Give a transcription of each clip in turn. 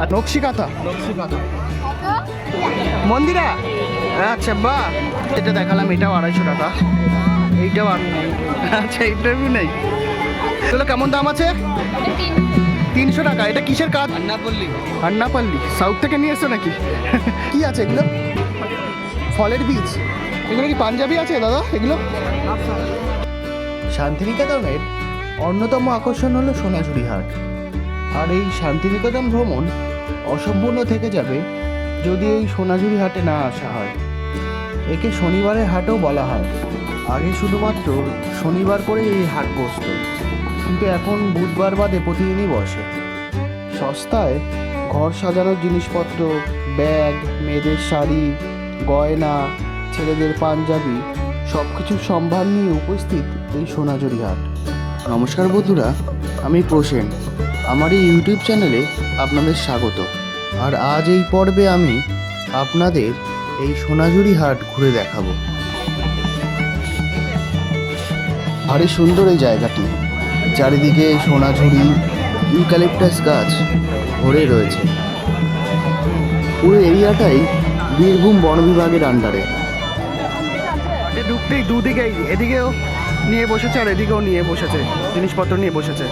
আর নকশি কাঁথা মন্দিরা? আচ্ছা বাহ এটা দেখালাম এটাও আড়াইশো টাকা। এইটাও আর আচ্ছা এইটাও নেই। এগুলো কেমন দাম আছে? তিনশো টাকা। এটা কিসের কাজ? আন্নাপল্লী আন্নাপাল্লি সাউথ থেকে নিয়ে এসছো নাকি? কি আছে এগুলো? ফলের বীজ। এগুলো কি পাঞ্জাবি আছে দাদা? এগুলো? শান্তিনিকেতনের অন্যতম আকর্ষণ হলো সোনাঝুরি হাট আর এই শান্তিনিকেতন ভ্রমণ অসম্পূর্ণ থেকে যাবে যদি এই সোনাঝুরি হাটে না আসা হয়। একে শনিবারের হাটও বলা হয়। আগে শুধুমাত্র শনিবার করে এই হাট বসত। কিন্তু এখন বুধবার বাদে প্রতিদিনই বসে। সস্তায় ঘর সাজানোর জিনিসপত্র, ব্যাগ, মেয়েদের শাড়ি, গয়না, ছেলেদের পাঞ্জাবি সব কিছুর সম্ভার নিয়ে উপস্থিত এই সোনাঝুরি হাট নমস্কার বন্ধুরা, আমি প্রসেন। আমার এই ইউটিউব চ্যানেলে আপনাদের স্বাগত। আর আজ এই পর্বে আমি আপনাদের এই সোনাঝুরি হাট ঘুরে দেখাবো। ভারী সুন্দর এই জায়গাটি। চারিদিকে সোনাঝুরি, ইউক্যালিপটাস গাছ ভরে রয়েছে। পুরো এরিয়াটাই বীরভূম বন বিভাগের আন্ডারে ঢুকতেই দুদিকেই, এদিকেও নিয়ে বসেছে আর এদিকেও নিয়ে বসেছে জিনিসপত্র নিয়ে বসেছে।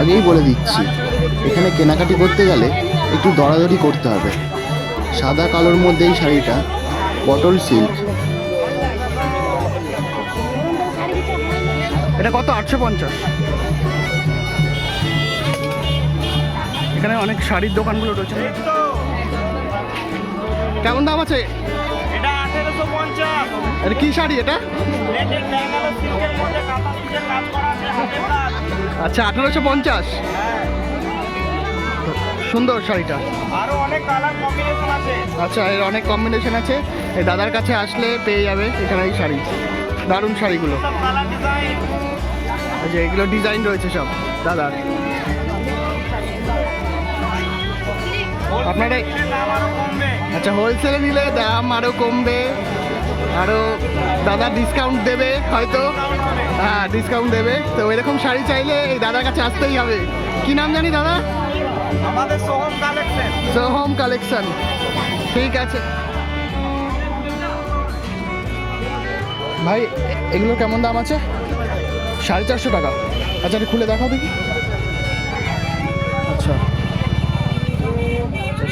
আগেই বলে দিচ্ছি এখানে কেনাকাটি করতে গেলে একটু দরাদরি করতে হবে। সাদা কালোর মধ্যে এই শাড়িটা পটল সিল্ক এটা কত? আটশো পঞ্চাশ। এখানে অনেক শাড়ির দোকানগুলো রয়েছে। কেমন দাম আছে? এটা কি শাড়ি এটা? আচ্ছা আঠারোশো পঞ্চাশ। সুন্দর শাড়িটা। আরও অনেক কালার কম্বিনেশন আছে। আচ্ছা এর অনেক কম্বিনেশন আছে। এই দাদার কাছে আসলে পেয়ে যাবে এখানে এই শাড়ি। দারুণ শাড়িগুলো। আচ্ছা এগুলো ডিজাইন রয়েছে সব দাদার। আপনারা আচ্ছা হোলসেলে নিলে দাম আরও কমবে আরও দাদা ডিসকাউন্ট দেবে হয়তো। হ্যাঁ ডিসকাউন্ট দেবে। তো এরকম শাড়ি চাইলে এই দাদার কাছে আসতেই হবে। কি নাম জানি দাদা? আমাদের সোহম কালেকশন ঠিক আছে। ভাই এগুলো কেমন দাম আছে? সাড়ে চারশো টাকা। আচ্ছা খুলে দেখাও দেখি।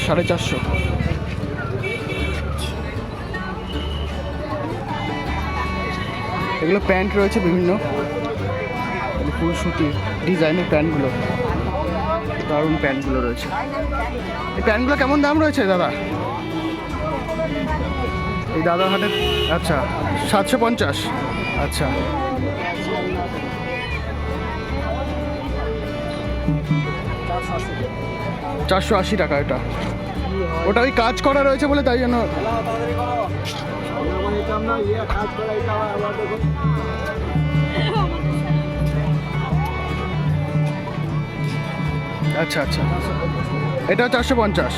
সাড়ে চারশো। এগুলো প্যান্ট রয়েছে বিভিন্ন। ফুল সুতির ডিজাইনের প্যান্টগুলো। দারুণ প্যান্টগুলো রয়েছে। এই প্যান্টগুলো কেমন দাম রয়েছে দাদা? এই দাদার হাটের আচ্ছা সাতশো পঞ্চাশ। আচ্ছা। চারশো আশি টাকা এটা। ওটা ওই কাজ করা রয়েছে বলে তাই জন্য। আচ্ছা আচ্ছা। এটা চারশো পঞ্চাশ।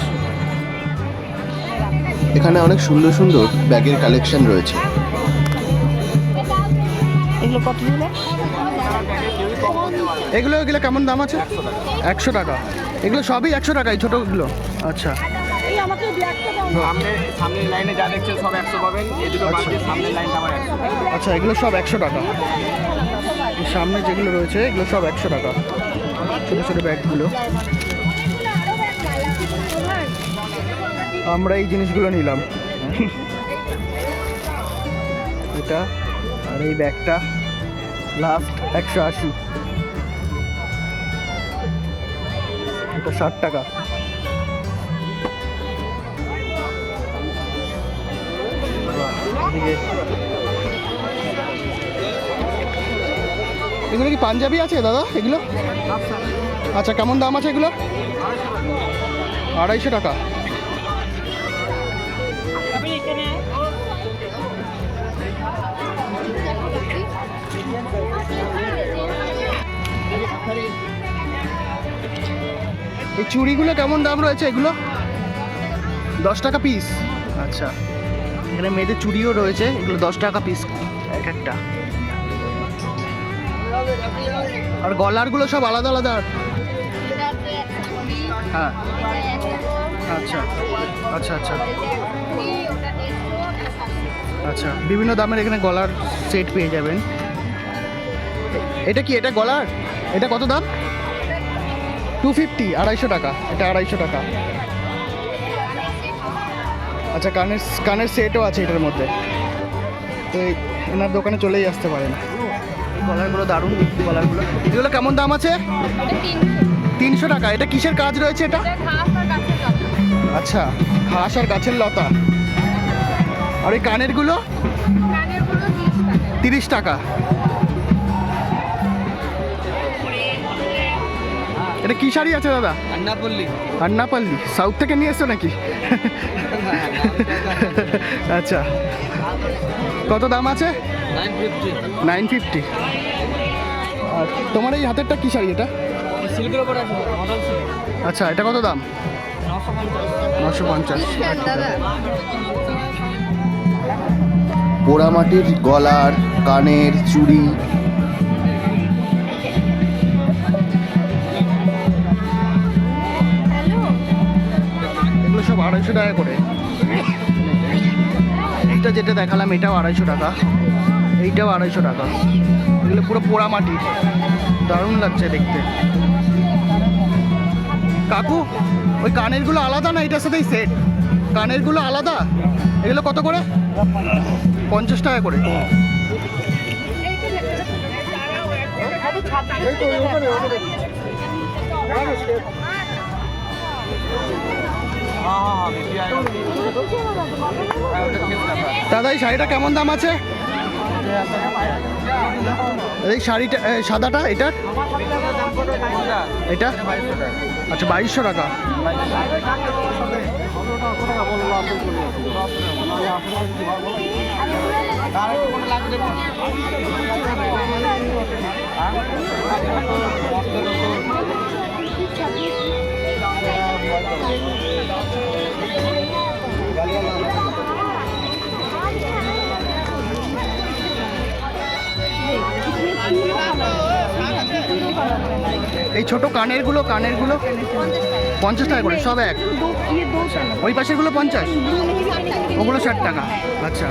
এখানে অনেক সুন্দর সুন্দর ব্যাগের কালেকশন রয়েছে। এগুলো কত এগুলো এগুলো কেমন দাম আছে? একশো টাকা। এগুলো সবই একশো টাকাই ছোটোগুলো। আচ্ছা এই আমাকে ব্যাগটা দাও সামনে সামনের লাইনে যা দেখছেন সব একশো পাবেন। এই দুটো বাদ দিয়ে সামনের লাইনটা আমার একশো আচ্ছা এগুলো সব একশো টাকা। সামনে যেগুলো রয়েছে এগুলো সব একশো টাকা। ছোটো ছোটো ব্যাগগুলো। আমরা এই জিনিসগুলো নিলাম। এটা আর এই ব্যাগটা লাস্ট একশো আশি। এটা ষাট টাকা। এগুলো কি পাঞ্জাবি আছে দাদা এগুলো? আচ্ছা কেমন দাম আছে এগুলো? আড়াইশো টাকা। এই চুড়িগুলো কেমন দাম রয়েছে এগুলো? দশ টাকা পিস আচ্ছা। এখানে মেয়েদের চুড়িও রয়েছে, এগুলো দশ টাকা পিস এক একটা। আর গলারগুলো সব আলাদা আলাদা। হ্যাঁ। আচ্ছা। আচ্ছা আচ্ছা। আচ্ছা। বিভিন্ন দামের এখানে গলার সেট পেয়ে যাবেন। এটা কি, এটা গলার? এটা কত দাম? টু ফিফটি আড়াইশো টাকা। এটা আড়াইশো টাকা। আচ্ছা কানের কানের সেটও আছে এটার মধ্যে। তো এই এনার দোকানে চলেই আসতে পারেন। এই গলারগুলো দারুণ গলারগুলো। এগুলো কেমন দাম আছে? তিনশো। টাকা। এটা কিসের কাজ রয়েছে এটা? আচ্ছা ঘাস আর গাছের লতা। আর ওই কানেরগুলো? তিরিশ টাকা। এটা কি শাড়ি আছে দাদা? আন্নাপল্লি আন্নাপাল্লি সাউথ থেকে নিয়ে এসছো নাকি? আচ্ছা। কত দাম আছে? Nine fifty. আর তোমার এই হাতেরটা কি শাড়ি এটা? সিল্কের উপর আছে আচ্ছা এটা কত দাম? নশো পঞ্চাশ। পোড়ামাটির গলার কানের চুড়ি আড়াইশো টাকা করে। এইটা যেটা দেখালাম, এটাও আড়াইশো টাকা। এইটাও আড়াইশো টাকা। এগুলো পুরো পোড়া মাটির দারুণ লাগছে দেখতে। কাকু, ওই কানেরগুলো আলাদা না? এটার সাথেই সেট কানেরগুলো আলাদা? এগুলো কত করে? পঞ্চাশ টাকা করে। হ্যাঁ হ্যাঁ দাদা এই শাড়িটা কেমন দাম আছে? এই শাড়িটা সাদাটা এটা? এটা? আচ্ছা বাইশশো টাকা। এই ছোট কানেরগুলো কানেরগুলো পঞ্চাশ টাকা করে, সব এক। ওই পাশেরগুলো পঞ্চাশ? ওগুলো ষাট টাকা। আচ্ছা।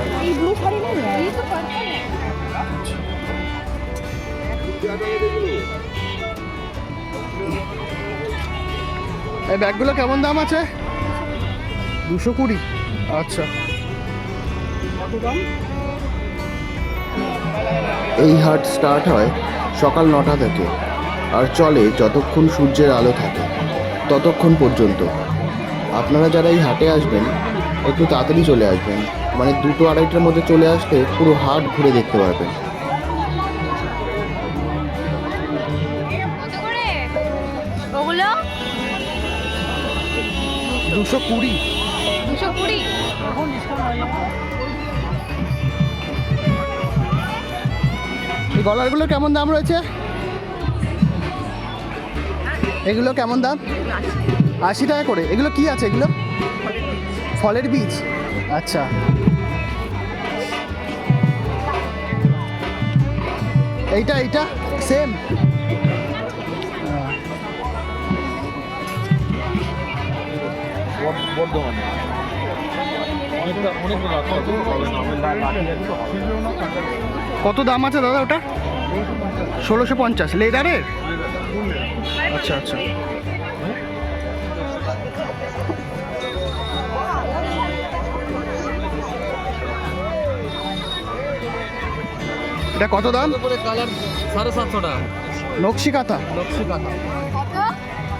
এই ব্যাগগুলো কেমন দাম আছে? দুশো কুড়ি। আচ্ছা। এই হাট স্টার্ট হয় সকাল নটা থেকে আর চলে যতক্ষণ সূর্যের আলো থাকে ততক্ষণ পর্যন্ত। আপনারা যারা এই হাটে আসবেন একটু তাড়াতাড়ি চলে আসবেন। মানে দুটো আড়াইটার মধ্যে চলে আসলে পুরো হাট ঘুরে দেখতে পারবেন। দুশো কুড়ি। দুশো কুড়ি? এই গলারগুলো কেমন দাম রয়েছে? এগুলো কেমন দাম? আশি টাকা করে। এগুলো কি আছে এগুলো? ফলের বীজ। আচ্ছা। এইটা এইটা? সেম বর্ধমানে অনেকটা অনেক কত দাম আছে দাদা ওটা? ষোলোশো পঞ্চাশ। লেদারের? আচ্ছা আচ্ছা। এটা কত দাম? কালার সাড়ে সাতশো টাকা। নকশি কাঁথা কাঠা কত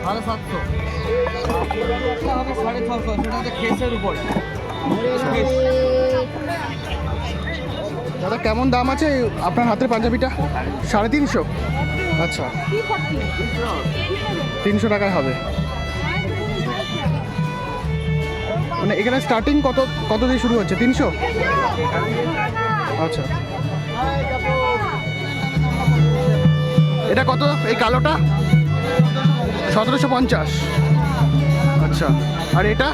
সাড়ে সাতশো। হবে সাড়ে ছশো, সেটা হচ্ছে উপরে। দাদা, কেমন দাম আছে আপনার হাতের পাঞ্জাবিটা? সাড়ে তিনশো? আচ্ছা। তিনশো টাকায় হবে। মানে এখানে স্টার্টিং কত কত দিয়ে শুরু হচ্ছে? তিনশো? আচ্ছা। এটা কত এই কালোটা? সতেরোশো পঞ্চাশ। আচ্ছা আর এটা?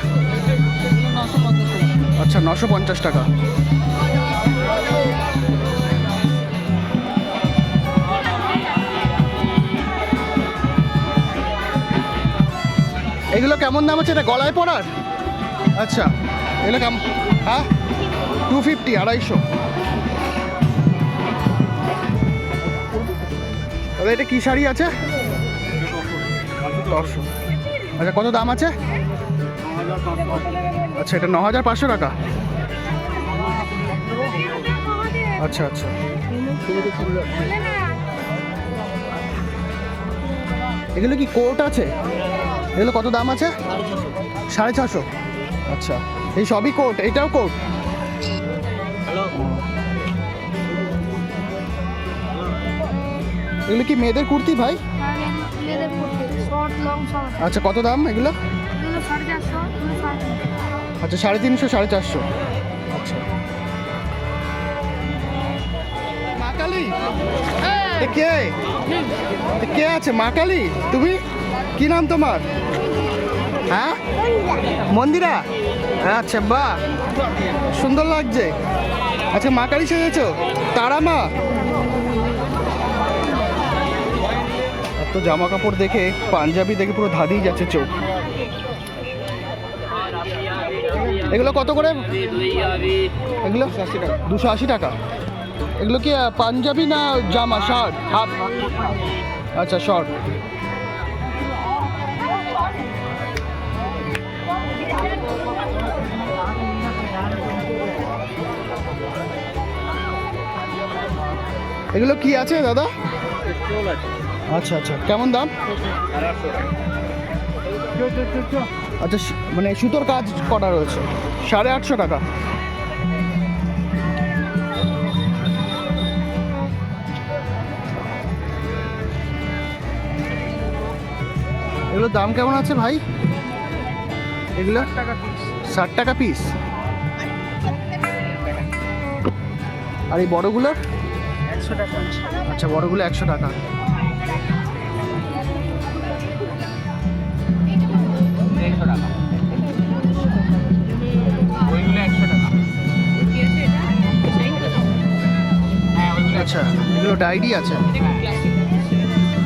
আচ্ছা নশো পঞ্চাশ টাকা। এগুলো কেমন দাম আছে? এটা গলায় পড়ার আচ্ছা এগুলো কেমন হ্যাঁ? টু ফিফটি আড়াইশো। এটা কী শাড়ি আছে? দশশো আচ্ছা কত দাম আছে? আচ্ছা এটা ন হাজার পাঁচশো টাকা। আচ্ছা আচ্ছা। এগুলো কি কোট আছে? এগুলো কত দাম আছে? সাড়ে ছশো। আচ্ছা এই সবই কোট এটাও কোট? এগুলো কি মেয়েদের কুর্তি ভাই? আচ্ছা কত দাম এগুলো? আচ্ছা সাড়ে তিনশো সাড়ে চারশো। আচ্ছা। মা কালী? এ কে? কে আছে? মা কালী? তুমি? কি নাম তোমার? হ্যাঁ? মন্দিরা? আচ্ছা বাহ। সুন্দর লাগছে। আচ্ছা মা কালী সেজেছো? তারা মা? এত জামা কাপড় দেখে, পাঞ্জাবি দেখে পুরো ধাঁধিয়ে যাচ্ছে চোখ। এগুলো কত করে? এগুলো দুশো আশি টাকা। এগুলো কি পাঞ্জাবি না জামা, শার্ট? হাফ। আচ্ছা শর্ট। এগুলো কি আছে দাদা? আচ্ছা আচ্ছা। কেমন দাম? আচ্ছা মানে সুতোর কাজ করা রয়েছে? সাড়ে আটশো টাকা। এগুলোর দাম কেমন আছে ভাই? এগুলো ষাট টাকা পিস আর এই বড়গুলোর আচ্ছা বড়গুলো একশো টাকা। দেড়শো টাকা। ওইগুলো একশো টাকা। হ্যাঁ ওইগুলো আচ্ছা এগুলো ডায়েরি আছে?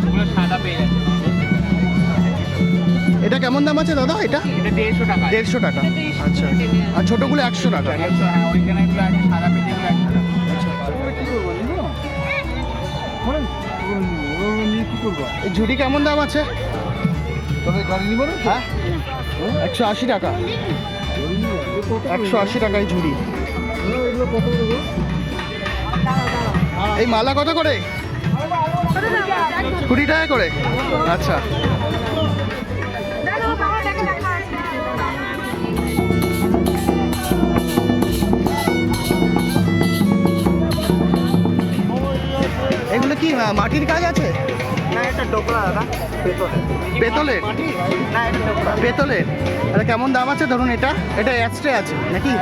ওগুলো সাদা পেয়ে যাচ্ছে। এটা কেমন দাম আছে দাদা এটা? এটা দেড়শো টাকা। দেড়শো টাকা। আচ্ছা আর ছোটোগুলো একশো টাকা। একশো হ্যাঁ ওইখানে একশো সাদা পেয়ে যেগুলো একশো টাকা। এই ঝুড়ি কেমন দাম আছে? হ্যাঁ? একশো আশি টাকা। একশো আশি টাকা এই ঝুড়ি। এই মালা কত করে? কুড়ি টাকা করে? আচ্ছা। এগুলো কি মাটির কাজ আছে? দাদা। পেতলের এটা কেমন দাম আছে? ধরুন এটা। এটা এক্সট্রা আছে নাকি?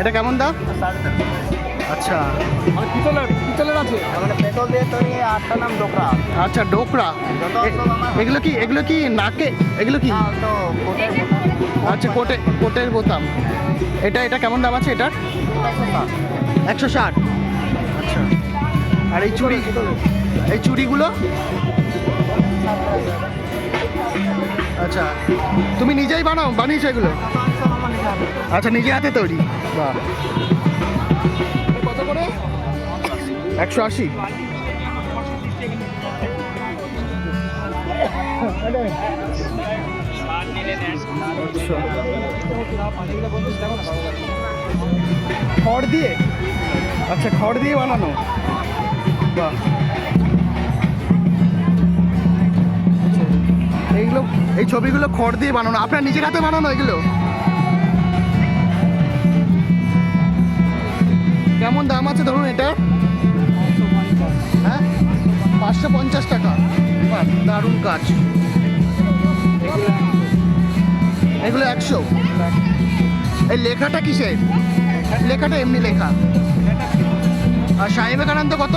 এটা কেমন দাম? আচ্ছা। পিতলের পিতলের আছে? মানে দিয়ে আটটা নাম ডোকরা আচ্ছা ডোকরা এগুলো কি এগুলো কি নাকে এগুলো কি? আচ্ছা কোটে কোটের বোতাম। এটা এটা কেমন দাম আছে এটা একশো ষাট। আচ্ছা। আর এই চুড়ি এই চুড়িগুলো? আচ্ছা তুমি নিজেই বানাও, বানিয়েছো এগুলো? আচ্ছা নিজে হাতে তৈরি। বাহ। কত করে? একশো আশি। খড় দিয়ে? আচ্ছা খড় দিয়ে বানানো। বাহ। এইগুলো, এই ছবিগুলো খড় দিয়ে বানানো। আপনার নিজের হাতে বানানো এগুলো? কেমন দাম আছে ধরুন এটা? হ্যাঁ? পাঁচশো পঞ্চাশ টাকা। দারুণ কাজ। এগুলো একশো। এই লেখাটা কিসের? লেখাটা এমনি লেখা। আর স্বামী বিবেকানন্দ কত?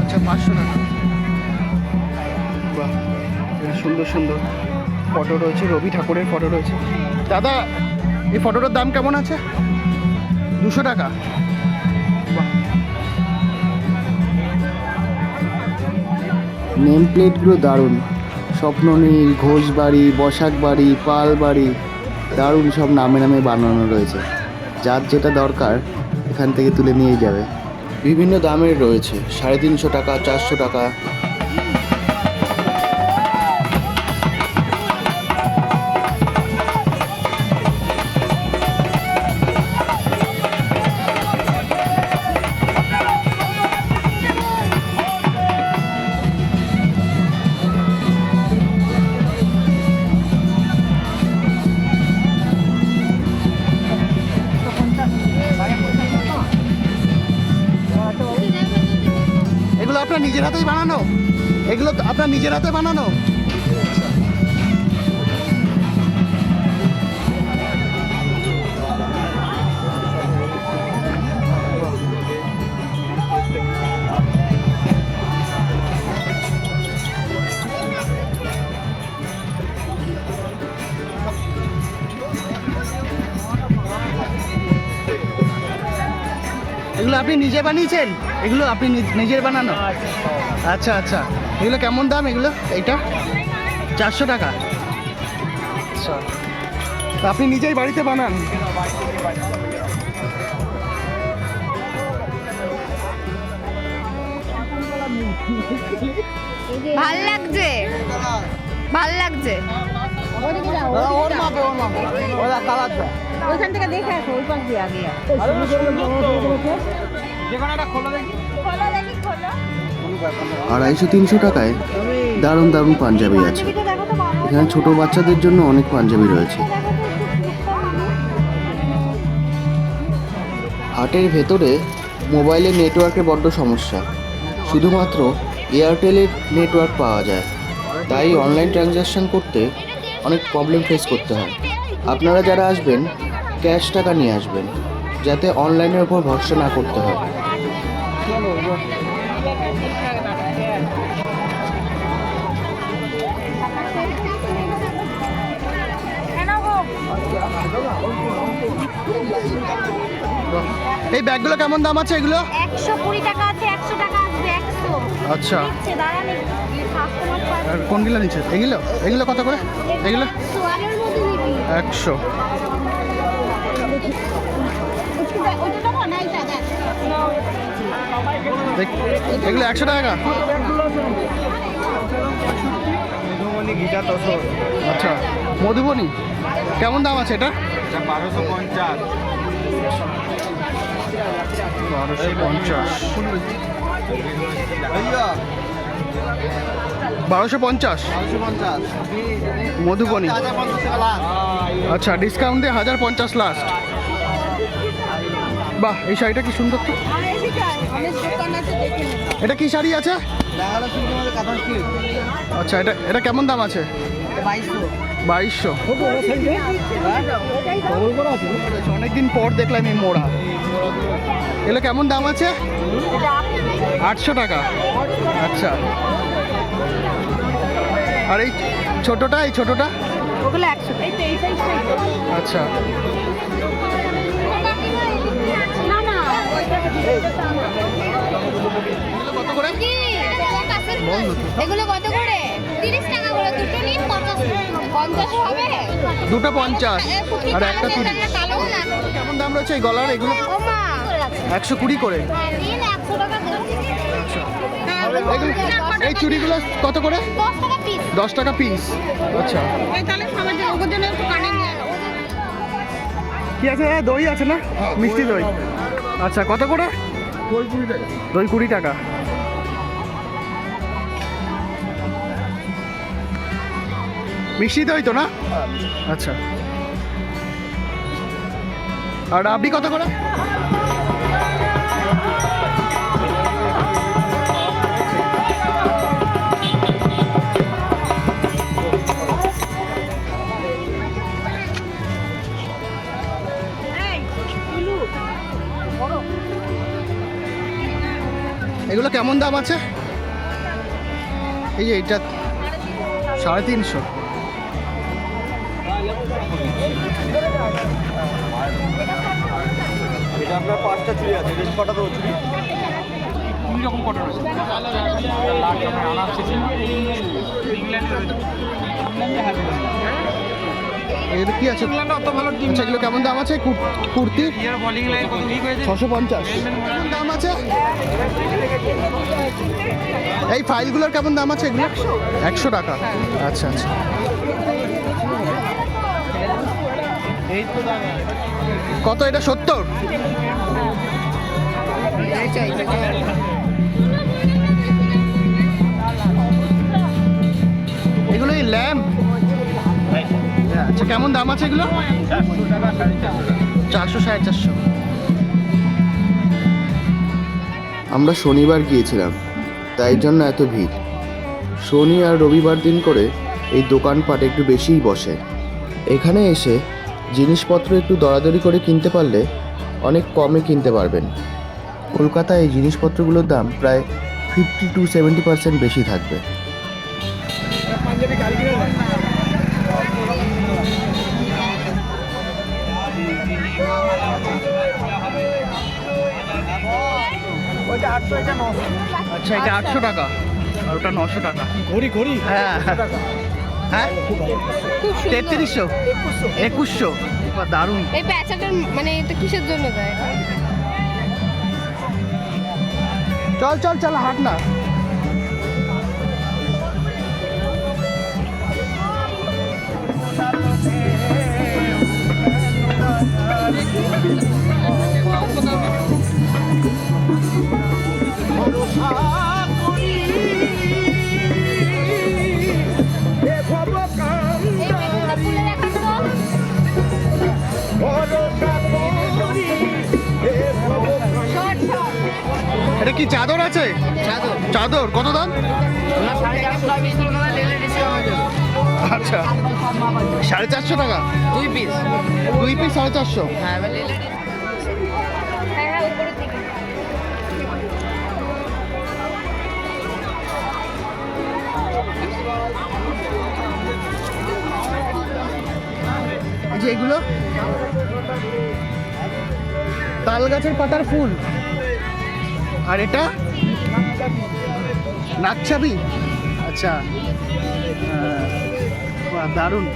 আচ্ছা পাঁচশো টাকা। সুন্দর সুন্দর ফটো রয়েছে, রবি ঠাকুরের ফটো রয়েছে। দাদা, এই ফটোটার দাম কেমন আছে? দুশো টাকা। নেম প্লেটগুলো দারুণ। স্বপ্ননীল, ঘোষবাড়ি বসাক বাড়ি পাল বাড়ি দারুণ সব নামে নামে বানানো রয়েছে। যার যেটা দরকার, এখান থেকে তুলে নিয়ে যাবে। বিভিন্ন দামের রয়েছে। সাড়ে তিনশো টাকা, চারশো টাকা হাতেই বানানো? এগুলো আপনার নিজের হাতে বানানো? এগুলো আপনি নিজে বানিয়েছেন? এগুলো আপনি নিজ- নিজের বানানো? আচ্ছা আচ্ছা। এগুলো কেমন দাম এগুলো? এইটা? চারশো টাকা। আচ্ছা। তা আপনি নিজেই বাড়িতে বানান। ভালো লাগছে? ভালো লাগছে? ওইখান থেকে দেখে আসো ওই পাশ দিয়ে আগে আড়াইশো তিনশো টাকায় দারুণ দারুণ পাঞ্জাবি আছে। এখানে ছোট বাচ্চাদের জন্য অনেক পাঞ্জাবি রয়েছে। হাটের ভেতরে মোবাইলের নেটওয়ার্কের বড্ড সমস্যা। শুধুমাত্র এয়ারটেলের নেটওয়ার্ক পাওয়া যায়। তাই অনলাইন ট্রানজ্যাকশন করতে অনেক প্রবলেম ফেস করতে হয়। আপনারা যারা আসবেন ক্যাশ টাকা নিয়ে আসবেন। যাতে অনলাইনের উপর ভরসা না করতে হয়। এই ব্যাগগুলো কেমন দাম আছে এগুলো? একশো কুড়ি টাকা আছে একশো টাকা আসবে একশো। আচ্ছা। আর কোনগুলো নিচ্ছে? এগুলো? এগুলো কত করে? এগুলো একশো। এগুলো একশো টাকা। আচ্ছা মধুবনী। কেমন দাম আছে এটা? বারোশো পঞ্চাশ। বারোশো পঞ্চাশ। বারোশো পঞ্চাশ। মধুবনী। টাকা লাস্ট। আচ্ছা ডিসকাউন্ট দিয়ে হাজার পঞ্চাশ লাস্ট। বাহ এই শাড়িটা কি সুন্দর তো? এটা কি শাড়ি আছে? আচ্ছা এটা এটা কেমন দাম আছে? বাইশশো। বাইশশো অনেকদিন পর দেখলাম এই মোড়া। এগুলো কেমন দাম আছে? আটশো টাকা। আচ্ছা। আর এই ছোটটা এই ছোটটা? আচ্ছা। কত করে এগুলো কত করে? তিরিশ টাকা করে দুটো নিন পঞ্চাশ। পঞ্চাশ হবে? দুটো পঞ্চাশ। আর একটা তিরিশ কেমন দাম রয়েছে এই গলার? এগুলো একশো কুড়ি করে। টাকা দেবো এগুলো এই চুড়িগুলো কত করে? দশ টাকা পিস আচ্ছা। কি আছে? দাদা? দই আছে না? মিষ্টি দই। আচ্ছা কত করে? দই কুড়ি টাকা। মিষ্টি দই তো না? আচ্ছা। আর আপনি কত করে? এগুলো কেমন দাম আছে? এই যে এইটা সাড়ে তিনশো। এটা আপনার পাঁচটা চুড়ি আছে এটা কটা দেবো চুড়ি? দুই রকম কটন আছে। লাল রকম আনারসি এগুলো কি আছে? অত ভালো টিম আচ্ছা এগুলো কেমন দাম আছে? কুর- কুর্তির ইয়ার বোলিং লাইন কত? উইক হয়েছে? ছশো পঞ্চাশ। দাম আছে? এই ফাইলগুলোর কেমন দাম আছে এগুলো? একশো। টাকা। আচ্ছা আচ্ছা। কত এটা? সত্তর? কেমন দাম আছে এগুলো? চারশো সাড়ে চারশো। আমরা শনিবার গিয়েছিলাম, তাই জন্য এত ভিড়। শনি আর রবিবার দিন করে এই দোকানপাট একটু বেশিই বসে। এখানে এসে জিনিসপত্র একটু দরাদরি করে কিনতে পারলে অনেক কমে কিনতে পারবেন। কলকাতায় এই জিনিসপত্রগুলোর দাম প্রায় ফিফটি টু সেভেন্টি পার্সেন্ট বেশি থাকবে। আচ্ছা এটা আটশো টাকা। আর ওটা নশো টাকা। ঘড়ি ঘড়ি? হ্যাঁ। হ্যাঁ? তেত্রিশশো? একুশশো। দারুণ। এই প্যাচাটার মানে এটা কিসের জন্য দেয়? চল চল চল হাট না। এটা কি চাদর আছে? চাদর। কত দাম? আচ্ছা। সাড়ে চারশো টাকা? দুই পিস দুই পিস সাড়ে চারশো? হ্যাঁ যে এগুলো? তাল গাছের পাতার ফুল। আর এটা? নাকছাবি আচ্ছা। দারুণ।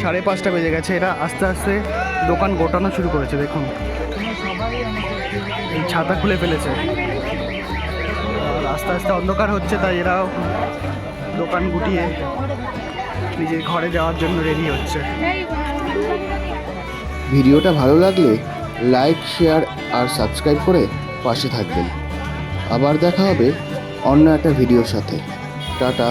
সাড়ে পাঁচটা বেজে গেছে। এরা আস্তে আস্তে দোকান গোটানো শুরু করেছে দেখুন। ছাতা খুলে ফেলেছে। আস্তে আস্তে অন্ধকার হচ্ছে, তাই এরাও দোকান গুটিয়ে নিজের ঘরে যাওয়ার জন্য রেডি হচ্ছে। ভিডিওটা ভালো লাগলে লাইক শেয়ার আর সাবস্ক্রাইব করে পাশে থাকবেন। আবার দেখা হবে অন্য একটা ভিডিওর সাথে। টাটা।